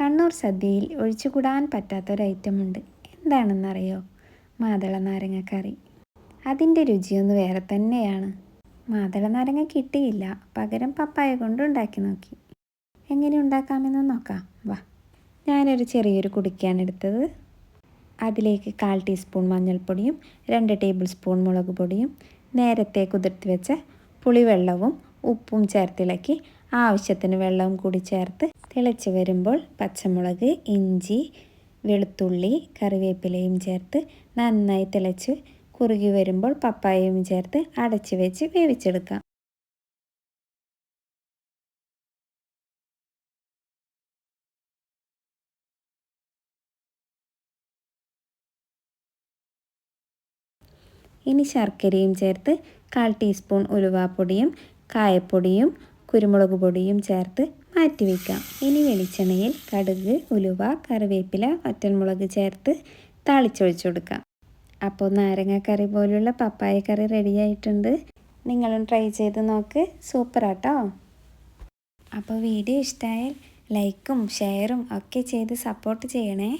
കണ്ണൂർ സദ്യയിൽ ഒഴിച്ചുകൂടാൻ പറ്റാത്തൊരൈറ്റം ഉണ്ട് എന്താണെന്നറിയോ? മാതള നാരങ്ങ കറി അതിന്റെ രുചിയൊന്ന് വേറെ തന്നെയാണ്. മാതള നാരങ്ങ കിട്ടിയില്ല. പകരം പപ്പായ കൊണ്ട് ഉണ്ടാക്കി നോക്കി. എങ്ങനെ ഉണ്ടാക്കാമെന്ന് നോക്കാം. വാ. ഞാനൊരു ചെറിയൊരു കുടിക്കാണ് എടുത്തത്. അതിലേക്ക് കാൽ ടീസ്പൂൺ മഞ്ഞൾപ്പൊടിയും രണ്ട് ടേബിൾ സ്പൂൺ മുളക് പൊടിയും നേരത്തെ കുതിർത്തി വെച്ച പുളിവെള്ളവും ഉപ്പും ചേർത്തിളക്കി ആവശ്യത്തിന് വെള്ളവും കൂടി ചേർത്ത് തിളച്ച് വരുമ്പോൾ പച്ചമുളക് ഇഞ്ചി വെളുത്തുള്ളി കറിവേപ്പിലയും ചേർത്ത് നന്നായി തിളച്ച് കുറുകി വരുമ്പോൾ പപ്പായയും ചേർത്ത് അടച്ചു വെച്ച് വേവിച്ചെടുക്കാം. ഇനി ശർക്കരയും ചേർത്ത് കാൽ ടീസ്പൂൺ ഉലുവാപ്പൊടിയും കായപ്പൊടിയും കുരുമുളക് പൊടിയും ചേർത്ത് മാറ്റി വയ്ക്കാം ഇനി വെളിച്ചെണ്ണയിൽ കടുക് ഉലുവ കറിവേപ്പില ഒറ്റൻമുളക് ചേർത്ത് താളിച്ചൊഴിച്ചു കൊടുക്കാം. അപ്പോൾ നാരങ്ങക്കറി പോലുള്ള പപ്പായ കറി റെഡി ആയിട്ടുണ്ട്. നിങ്ങളും ട്രൈ ചെയ്ത് നോക്ക്. സൂപ്പറാട്ടോ അപ്പോൾ വീഡിയോ ഇഷ്ടമായാൽ ലൈക്കും ഷെയറും ഒക്കെ ചെയ്ത് സപ്പോർട്ട് ചെയ്യണേ.